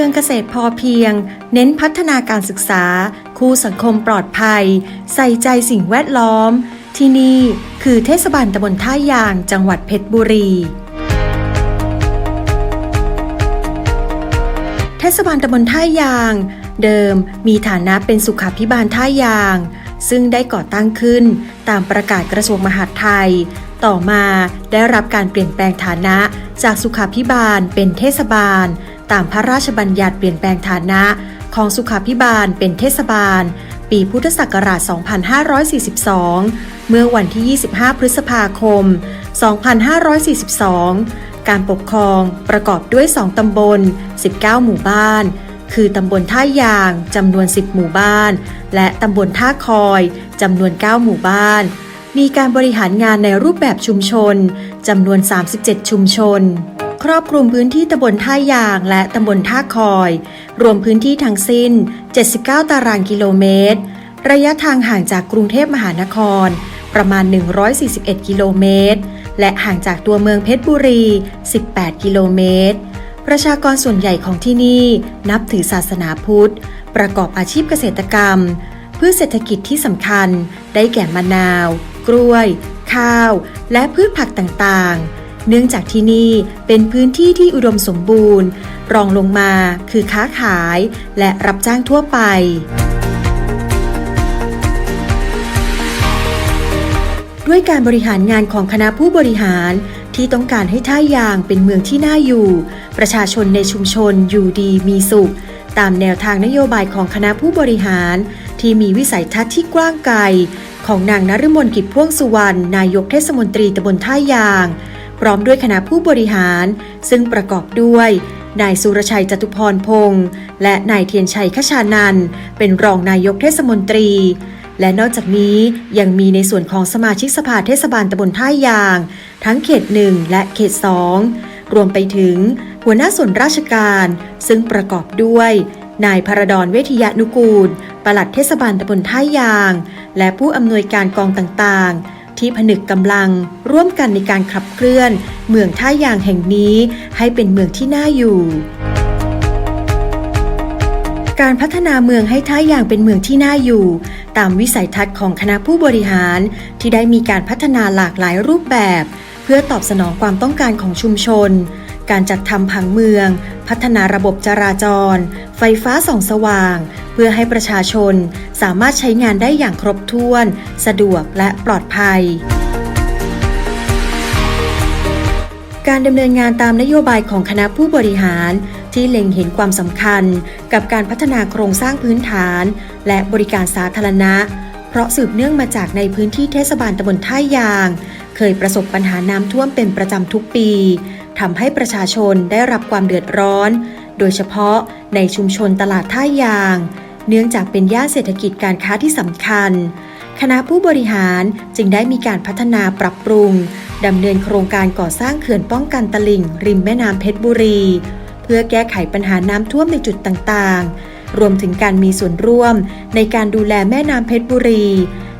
มืองเกษตรพอเพียง เน้นพัฒนาการศึกษา คู่สังคมปลอดภัย ใส่ใจสิ่งแวดล้อม ที่นี่คือเทศบาลตำบลท่ายางจังหวัดเพชรบุรีเทศบาลตำบลท่ายาง เดิมมีฐานะเป็นสุขาพิบาลท่ายาง ซึ่งได้ก่อตั้งขึ้นตามประกาศกระทรวงมหาดไทย ต่อมาได้รับการเปลี่ยนแปลงฐานะจากสุขาพิบาลเป็นเทศบาล ตามพระราชบัญญัติเปลี่ยนแปลงฐานะของสุขาพิบาลเป็นเทศบาล ปีพุทธศักราช 2542 เมื่อวันที่ 25 พฤษภาคม 2542 การปกครองประกอบด้วย 2 ตำบล 19 หมู่บ้าน คือตำบลท่ายางจำนวน 10 หมู่บ้าน และตำบลท่าคอยจำนวน 9 หมู่บ้าน มีการบริหารงานในรูปแบบชุมชนจำนวน 37 ชุมชน ครอบคลุมพื้นที่ตำบลท่ายางและตำบลท่าคอย รวมพื้นที่ทั้งสิ้น 79 ตารางกิโลเมตร ระยะทางห่างจากกรุงเทพมหานคร ประมาณ 141 กิโลเมตร และห่างจากตัวเมืองเพชรบุรี 18 กิโลเมตร ประชากรส่วนใหญ่ของที่นี่นับถือศาสนาพุทธ ประกอบอาชีพเกษตรกรรมพืชเศรษฐกิจที่สำคัญ ได้แก่มะนาว กล้วย ข้าว และพืชผักต่างๆ เนื่องจากที่นี่เป็นพื้นที่ที่อุดมสมบูรณ์ รองลงมาคือค้าขายและรับจ้างทั่วไปด้วยการบริหารงานของคณะผู้บริหารที่ต้องการให้ท่ายางเป็นเมืองที่น่าอยู่ ประชาชนในชุมชนอยู่ดีมีสุข ตามแนวทางนโยบายของคณะผู้บริหาร ที่มีวิสัยทัศน์ที่กว้างไกล ของนางนฤมลกิจพ่วงสุวรรณนายกเทศมนตรีตำบลท่ายาง พร้อมด้วยคณะผู้บริหาร ซึ่งประกอบด้วย นายสุรชัยจตุพรพงษ์และนายเทียนชัยขชานันเป็นรองนายกเทศมนตรี และนอกจากนี้ยังมีในส่วนของสมาชิกสภาเทศบาลตำบลท่ายาง ทั้งเขต1และเขต2รวมไปถึง หัวหน้าส่วนราชการ ซึ่งประกอบด้วยนายพระดอนเวทิยานุกูล ปลัดเทศบาลตำบลท่ายาง และผู้อำนวยการกองต่างๆ ที่ผนึกกำลังร่วมกันในการขับเคลื่อน เมืองท่ายางแห่งนี้ให้เป็นเมืองที่น่าอยู่ การพัฒนาเมืองให้ท่ายางเป็นเมืองที่น่าอยู่ ตามวิสัยทัศน์ของคณะผู้บริหารที่ได้มีการพัฒนาหลากหลายรูปแบบ เพื่อตอบสนองความต้องการของชุมชน การจัดทำผังเมือง พัฒนาระบบจราจร ไฟฟ้าส่องสว่าง เพื่อให้ประชาชนสามารถใช้งานได้อย่างครบถ้วน สะดวกและปลอดภัยการดำเนินงานตามนโยบายของคณะผู้บริหาร ที่เล็งเห็นความสำคัญ กับการพัฒนาโครงสร้างพื้นฐาน และบริการสาธารณะ เพราะสืบเนื่องมาจากในพื้นที่เทศบาลตำบลท่ายาง เคยประสบปัญหาน้ำท่วมเป็นประจำทุกปี ทำให้ประชาชนได้รับความเดือดร้อน โดยเฉพาะในชุมชนตลาดท่ายาง เนื่องจากเป็นย่านเศรษฐกิจการค้าที่สำคัญ คณะผู้บริหารจึงได้มีการพัฒนาปรับปรุงดำเนินโครงการก่อสร้างเขื่อนป้องกันตลิ่ง ริมแม่น้ำเพชรบุรี เพื่อแก้ไขปัญหาน้ำท่วมในจุดต่างๆ รวมถึงการมีส่วนร่วมในการดูแลแม่น้ำเพชรบุรี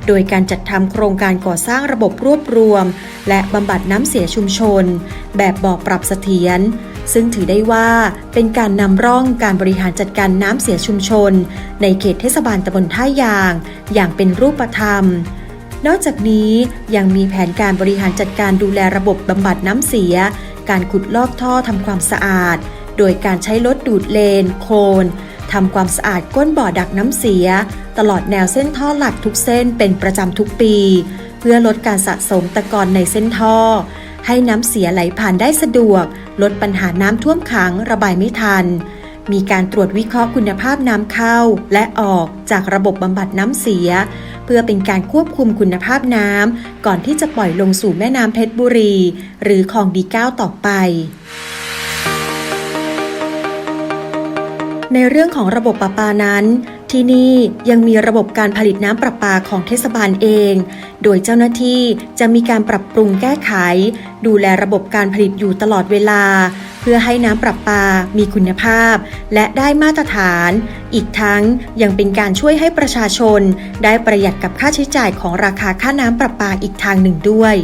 โดยการจัดทำโครงการก่อสร้างระบบรวบรวม และบำบัดน้ำเสียชุมชน แบบบ่อปรับเสถียรซึ่งถือได้ว่าเป็นการนำร่องการบริหารจัดการน้ำเสียชุมชน ในเขตเทศบาลตำบลท่ายาง อย่างเป็นรูปธรรม นอกจากนี้ยังมีแผนการบริหารจัดการดูแลระบบบำบัดน้ำเสีย การขุดลอกท่อทำความสะอาด โดยการใช้รถดูดเลน โคลน ทำความสะอาดก้นบ่อดักน้ำเสีย ตลอดแนวเส้นท่อหลักทุกเส้นเป็นประจำทุกปี เพื่อลดการสะสมตะกอนในเส้นท่อ ให้น้ำเสียไหลผ่านได้สะดวก ลดปัญหาน้ำท่วมขังระบายไม่ทัน มีการตรวจวิเคราะห์คุณภาพน้ำเข้าและออกจากระบบบำบัดน้ำเสีย เพื่อเป็นการควบคุมคุณภาพน้ำก่อนที่จะปล่อยลงสู่แม่น้ำเพชรบุรี หรือคลองดีเก้าต่อไป ในเรื่องของระบบประปานั้น ที่นี่ยังมีระบบการผลิตน้ำประปาของเทศบาลเอง โดยเจ้าหน้าที่จะมีการปรับปรุงแก้ไข ดูแลระบบการผลิตอยู่ตลอดเวลา เพื่อให้น้ำประปามีคุณภาพ และได้มาตรฐาน อีกทั้งยังเป็นการช่วยให้ประชาชน ได้ประหยัดกับค่าใช้จ่ายของราคาค่าน้ำประปาอีกทางหนึ่งด้วย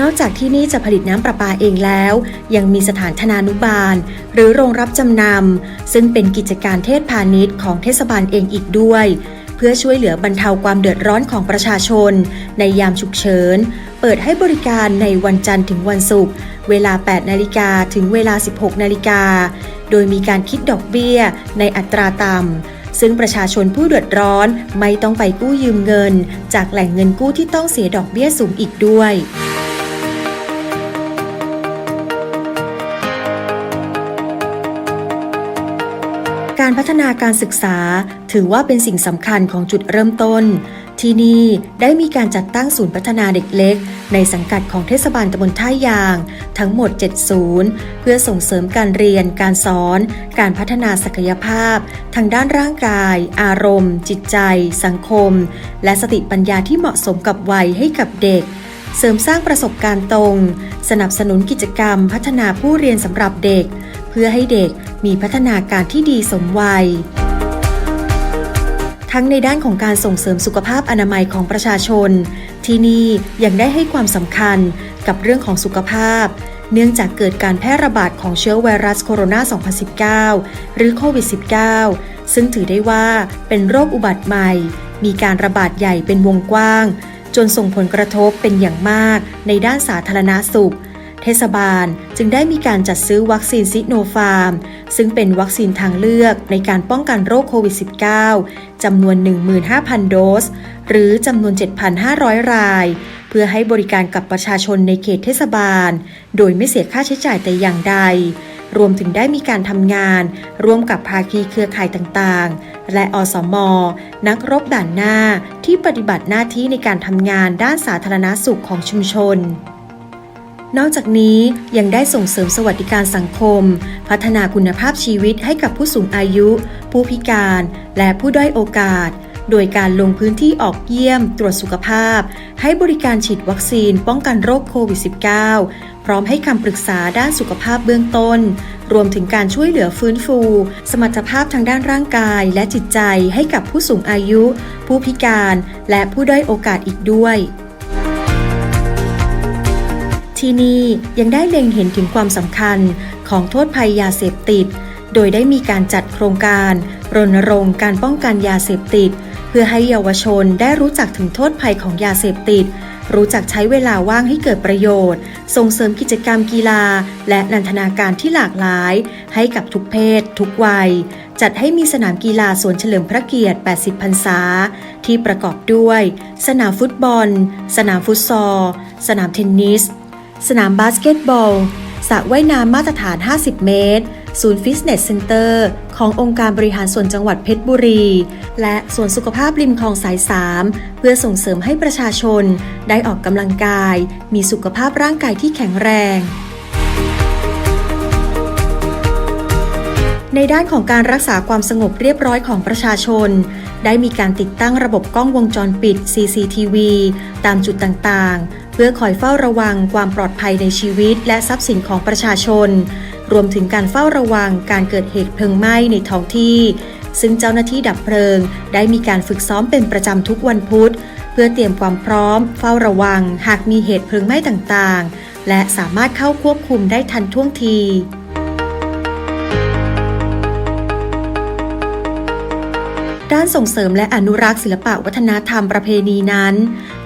นอกจากที่นี่จะผลิตน้ำประปาเองแล้ว ยังมีสถานธนานุบาล หรือโรงรับจำนำซึ่งเป็นกิจการเทศพาณิชย์ของเทศบาลเองอีกด้วย เพื่อช่วยเหลือบรรเทาความเดือดร้อนของประชาชน ในยามฉุกเฉิน เปิดให้บริการในวันจันทร์ถึงวันศุกร์เวลา 8 นาฬิกาถึงเวลา 16 นาฬิกา โดยมีการคิดดอกเบี้ย ในอัตราต่ำซึ่งประชาชนผู้เดือดร้อนไม่ต้องไปกู้ยืมเงิน จากแหล่งเงินกู้ที่ต้องเสียดอกเบี้ยสูงอีกด้วย การพัฒนาการศึกษา ถือว่าเป็นสิ่งสำคัญของจุดเริ่มต้น ที่นี่ได้มีการจัดตั้งศูนย์พัฒนาเด็กเล็ก ในสังกัดของเทศบาลตำบลท่ายาง ทั้งหมด 7 ศูนย์ เพื่อส่งเสริมการเรียน การสอน การพัฒนาศักยภาพ ทางด้านร่างกาย อารมณ์ จิตใจ สังคม และสติปัญญาที่เหมาะสมกับวัยให้กับเด็กเสริมสร้างประสบการณ์ตรง สนับสนุนกิจกรรมพัฒนาผู้เรียนสำหรับเด็ก เพื่อให้เด็กมีพัฒนาการที่ดีสมวัย ทั้งในด้านของการส่งเสริมสุขภาพอนามัยของประชาชน ที่นี่ยังได้ให้ความสำคัญกับเรื่องของสุขภาพ เนื่องจากเกิดการแพร่ระบาดของเชื้อไวรัสโคโรนา 2019 หรือโควิด -19 ซึ่งถือได้ว่าเป็นโรคอุบัติใหม่ มีการระบาดใหญ่เป็นวงกว้าง จนส่งผลกระทบเป็นอย่างมากในด้านสาธารณาสุข เทศบาลจึงได้มีการจัดซื้อวัคซีนซิโนฟาร์ม ซึ่งเป็นวัคซีนทางเลือกในการป้องกันโรคโควิด -19 จำนวน 15,000 โดส หรือจำนวน 7,500 ราย เพื่อให้บริการกับประชาชนในเขตเทศบาล โดยไม่เสียค่าใช้จ่ายแต่อย่างใด รวมถึงได้มีการทำงาน ร่วมกับภาคีเครือข่ายต่างๆ และอสม นักรบด่านหน้าที่ปฏิบัติหน้าที่ในการทำงานด้านสาธารณาสุขของชุมชน นอกจากนี้ยังได้ส่งเสริมสวัสดิการสังคม พัฒนาคุณภาพชีวิตให้กับผู้สูงอายุ ผู้พิการ และผู้ด้อยโอกาส โดยการลงพื้นที่ออกเยี่ยม ตรวจสุขภาพ ให้บริการฉีดวัคซีนป้องกันโรคโควิด -19 พร้อมให้คำปรึกษาด้านสุขภาพเบื้องต้น รวมถึงการช่วยเหลือฟื้นฟู สมรรถภาพทางด้านร่างกายและจิตใจให้กับผู้สูงอายุ ผู้พิการ และผู้ด้อยโอกาสอีกด้วย ที่นี่ยังได้เล็งเห็นถึงความสำคัญของโทษภัยยาเสพติด โดยได้มีการจัดโครงการรณรงค์การป้องกันยาเสพติด เพื่อให้เยาวชนได้รู้จักถึงโทษภัยของยาเสพติด รู้จักใช้เวลาว่างให้เกิดประโยชน์ ส่งเสริมกิจกรรมกีฬา และนันทนาการที่หลากหลาย ให้กับทุกเพศ ทุกวัย จัดให้มีสนามกีฬาสวนเฉลิมพระเกียรติ 80 พรรษา ที่ประกอบด้วย สนามฟุตบอล สนามฟุตซอล สนามเทนนิส สนามบาสเกตบอลสระว่ายน้ำมาตรฐาน 50 เมตร ศูนย์ฟิตเนสเซ็นเตอร์ ขององค์การบริหารส่วนจังหวัดเพชรบุรี และสวนสุขภาพริมคลองสาย 3 เพื่อส่งเสริมให้ประชาชน ได้ออกกำลังกาย มีสุขภาพร่างกายที่แข็งแรงในด้านของการรักษาความสงบเรียบร้อยของประชาชน ได้มีการติดตั้งระบบกล้องวงจรปิด CCTV ตามจุดต่างๆ พื่อคอยเฝ้าระวังความปลอดภัยในชีวิต และทรัพย์สินของประชาชน รวมถึงการเฝ้าระวังการเกิดเหตุเพลิงไหม้ในท้องที่ ซึ่งเจ้าหน้าที่ดับเพลิง ได้มีการฝึกซ้อมเป็นประจำทุกวันพุธ เพื่อเตรียมความพร้อม เฝ้าระวัง หากมีเหตุเพลิงไหม้ต่างๆ และสามารถเข้าควบคุมได้ทันท่วงทีานส่งเสริมและอนุรักษ์ศิลปะวัฒนธรรมประเพณีนั้น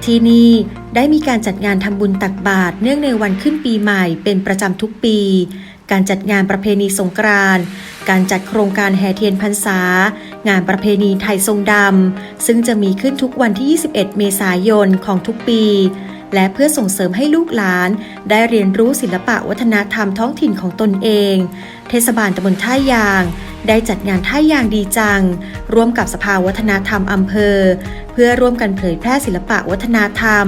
ที่นี่ได้มีการจัดงานทำบุญตักบาตรเนื่องในวันขึ้นปีใหม่เป็นประจำทุกปี การจัดงานประเพณีสงกรานต์การจัดโครงการแห่เทียนพรรษา งานประเพณีไทยทรงดำ ซึ่งจะมีขึ้นทุกวันที่ 21 เมษายนของทุกปี และเพื่อส่งเสริมให้ลูกหลาน ได้เรียนรู้ศิลปะวัฒนธรรมท้องถิ่นของตนเอง เทศบาลตำบลท่ายาง ได้จัดงานท่ายางดีจัง ร่วมกับสภาวัฒนธรรมอำเภอ เพื่อร่วมกันเผยแพร่ศิลปะวัฒนธรรม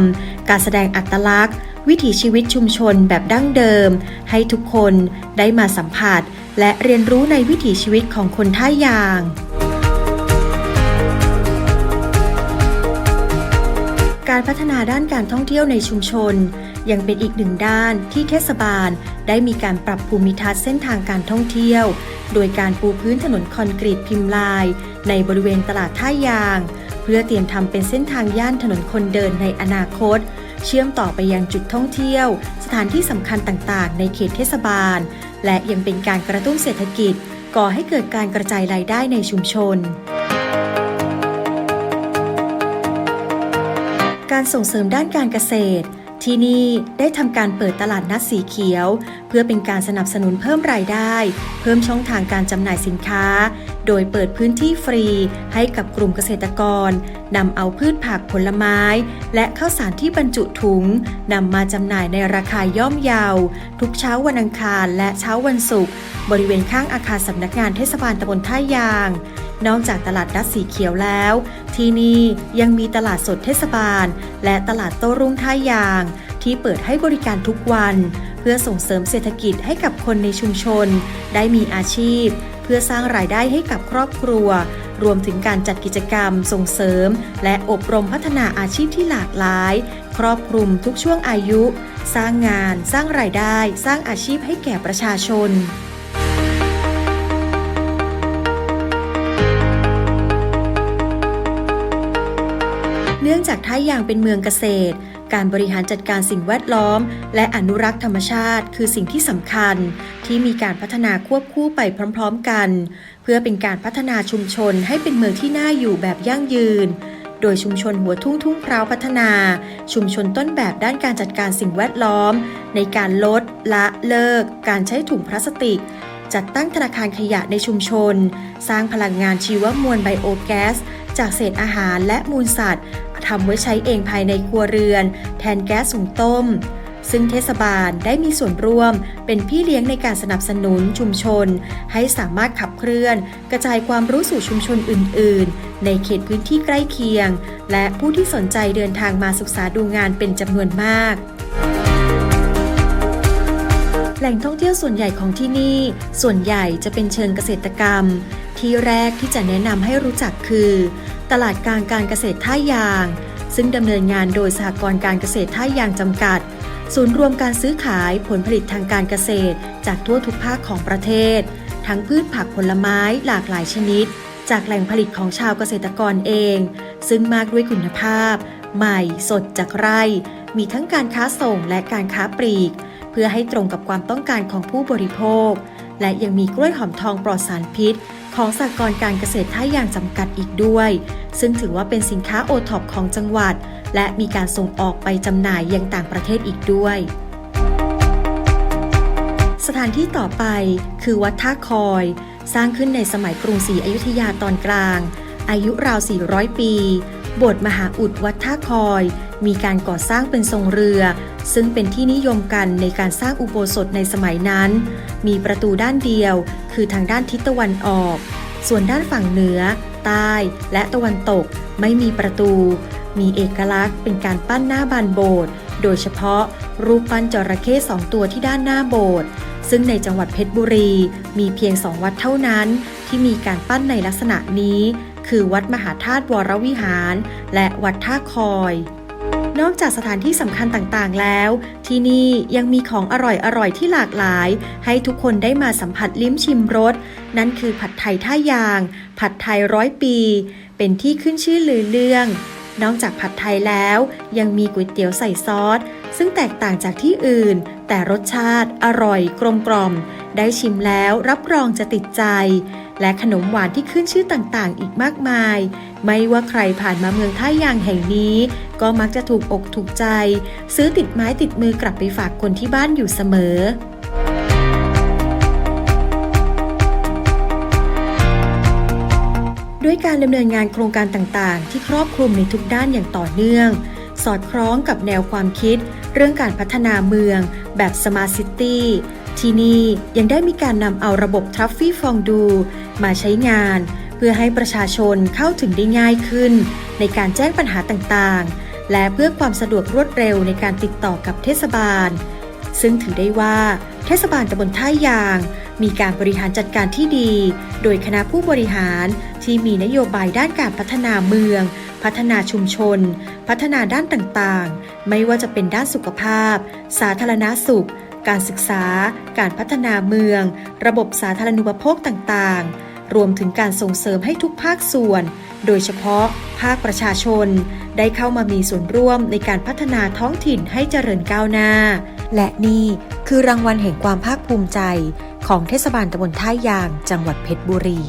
การแสดงอัตลักษณ์ วิถีชีวิตชุมชนแบบดั้งเดิม ให้ทุกคนได้มาสัมผัส และเรียนรู้ในวิถีชีวิตของคนท่ายางการพัฒนาด้านการท่องเที่ยวในชุมชน ยังเป็นอีกหนึ่งด้านที่เทศบาล ได้มีการปรับภูมิทัศน์เส้นทางการท่องเที่ยว โดยการปูพื้นถนนคอนกรีตพิมพ์ลาย ในบริเวณตลาดท่ายาง เพื่อเตรียมทำเป็นเส้นทางย่านถนนคนเดินในอนาคต เชื่อมต่อไปยังจุดท่องเที่ยว สถานที่สำคัญต่างๆ ในเขตเทศบาล และยังเป็นการกระตุ้นเศรษฐกิจ ก่อให้เกิดการกระจายรายได้ในชุมชนการส่งเสริมด้านการเกษตร ที่นี่ได้ทำการเปิดตลาดนัดสีเขียว เพื่อเป็นการสนับสนุนเพิ่มรายได้ เพิ่มช่องทางการจำหน่ายสินค้า โดยเปิดพื้นที่ฟรีให้กับกลุ่มเกษตรกรนำเอาพืชผักผลไม้ และข้าวสารที่บรรจุถุงนำมาจำหน่ายในราคาย่อมเยาว ทุกเช้าวันอังคารและเช้าวันศุกร์บริเวณข้างอาคารสำนักงานเทศบาลตำบลท่ายาง นอกจากตลาดนัดสีเขียวแล้ว ที่นี่ยังมีตลาดสดเทศบาล และตลาดโต้รุ่งท่ายาง ที่เปิดให้บริการทุกวัน เพื่อส่งเสริมเศรษฐกิจให้กับคนในชุมชน ได้มีอาชีพ เพื่อสร้างรายได้ให้กับครอบครัว รวมถึงการจัดกิจกรรม ส่งเสริม และอบรมพัฒนาอาชีพที่หลากหลาย ครอบคลุมทุกช่วงอายุ สร้างงาน สร้างรายได้ สร้างอาชีพให้แก่ประชาชน เนื่องจากท่ายางเป็นเมืองเกษตร การบริหารจัดการสิ่งแวดล้อม และอนุรักษ์ธรรมชาติ คือสิ่งที่สำคัญ ที่มีการพัฒนาควบคู่ไปพร้อม ๆ กัน เพื่อเป็นการพัฒนาชุมชนให้เป็นเมืองที่น่าอยู่แบบยั่งยืนโดยชุมชนหัวทุ่งทุ่งพร้าวพัฒนา ชุมชนต้นแบบด้านการจัดการสิ่งแวดล้อม ในการลด ละเลิก การใช้ถุงพลาสติก จัดตั้งธนาคารขยะในชุมชน สร้างพลังงานชีวมวลไบโอแก๊ส จากเศษอาหารและมูลสัตว์ ทำไว้ใช้เองภายในครัวเรือน แทนแก๊สสูงต้ม ซึ่งเทศบาลได้มีส่วนร่วม เป็นพี่เลี้ยงในการสนับสนุนชุมชน ให้สามารถขับเคลื่อน กระจายความรู้สู่ชุมชนอื่น ๆ ในเขตพื้นที่ใกล้เคียง และผู้ที่สนใจเดินทางมาศึกษาดูงานเป็นจำนวนมากแหล่งท่องเที่ยวส่วนใหญ่ของที่นี่ ส่วนใหญ่จะเป็นเชิงเกษตรกรรม ที่แรกที่จะแนะนำให้รู้จักคือ ตลาดกลางการเกษตรท่ายาง ซึ่งดำเนินงานโดยสหกรณ์การเกษตรท่ายางจำกัด ศูนย์รวมการซื้อขายผลผลิตทางการเกษตร จากทั่วทุกภาคของประเทศ ทั้งพืชผักผลไม้หลากหลายชนิด จากแหล่งผลิตของชาวเกษตรกรเอง ซึ่งมากด้วยคุณภาพ ใหม่ สดจากไร่ มีทั้งการค้าส่งและการค้าปลีก เพื่อให้ตรงกับความต้องการของผู้บริโภค และยังมีกล้วยหอมทองปลอดสารพิษ ของสากรณ์การเกษตรท่ายางจำกัดอีกด้วย ซึ่งถือว่าเป็นสินค้าโอท็อปของจังหวัด และมีการส่งออกไปจำหน่ายยังต่างประเทศอีกด้วยสถานที่ต่อไปคือวัดท่าคอย สร้างขึ้นในสมัยกรุงศรีอยุธยาตอนกลาง อายุราว 400 ปี โบสถ์มหาอุดวัดท่าคอย มีการก่อสร้างเป็นทรงเรือ ซึ่งเป็นที่นิยมกันในการสร้างอุโบสถในสมัยนั้น มีประตูด้านเดียว คือทางด้านทิศตะวันออก ส่วนด้านฝั่งเหนือ ใต้ และตะวันตกไม่มีประตู มีเอกลักษณ์เป็นการปั้นหน้าบานโบสถ์โดยเฉพาะรูปปั้นจระเข้สองตัวที่ด้านหน้าโบสถ์ซึ่งในจังหวัดเพชรบุรี มีเพียงสองวัดเท่านั้น ที่มีการปั้นในลักษณะนี้ คือวัดมหาธาตุวรวิหาร และวัดท่าคอย นอกจากสถานที่สำคัญต่างๆแล้ว ที่นี่ยังมีของอร่อยๆที่หลากหลาย ให้ทุกคนได้มาสัมผัสลิ้มชิมรส นั่นคือผัดไทยท่ายาง ผัดไทยร้อยปี เป็นที่ขึ้นชื่อลือเรื่องนอกจากผัดไทยแล้ว ยังมีก๋วยเตี๋ยวใส่ซอส ซึ่งแตกต่างจากที่อื่น แต่รสชาติอร่อยกลมกล่อม ได้ชิมแล้วรับรองจะติดใจ และขนมหวานที่ขึ้นชื่อต่างๆ อีกมากมาย ไม่ว่าใครผ่านมาเมืองท่ายางแห่งนี้ ก็มักจะถูกอกถูกใจ ซื้อติดไม้ติดมือกลับไปฝากคนที่บ้านอยู่เสมอด้วยการดำเนินงานโครงการต่างๆ ที่ครอบคลุมในทุกด้านอย่างต่อเนื่อง สอดคล้องกับแนวความคิด เรื่องการพัฒนาเมือง แบบ Smart City ที่ ที่นี่ยังได้มีการนำเอาระบบทรัฟฟี่ฟองดูมาใช้งาน เพื่อให้ประชาชนเข้าถึงได้ง่ายขึ้น ในการแจ้งปัญหาต่างๆ และเพื่อความสะดวกรวดเร็วในการติดต่อกับเทศบาล ซึ่งถือได้ว่าเทศบาลตำบลท่ายาง มีการบริหารจัดการที่ดี โดยคณะผู้บริหารที่มีนโยบายด้านการพัฒนาเมือง พัฒนาชุมชน พัฒนาด้านต่างๆ ไม่ว่าจะเป็นด้านสุขภาพ สาธารณสุข การศึกษา การพัฒนาเมือง ระบบสาธารณูปโภคต่างๆ รวมถึงการส่งเสริมให้ทุกภาคส่วน โดยเฉพาะภาคประชาชน ได้เข้ามามีส่วนร่วมในการพัฒนาท้องถิ่นให้เจริญก้าวหน้า และนี่คือรางวัลแห่งความภาคภูมิใจ ของเทศบาลตำบลท่ายาง จังหวัดเพชรบุรี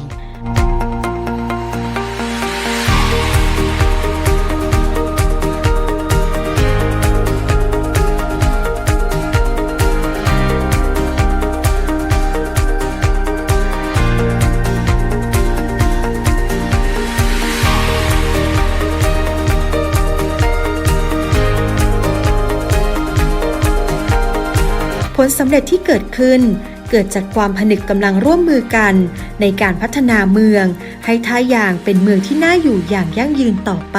ผลสำเร็จที่เกิดขึ้น เกิดจากความผนึกกำลังร่วมมือกัน ในการพัฒนาเมือง ให้ท่ายางเป็นเมืองที่น่าอยู่อย่างยั่งยืนต่อไป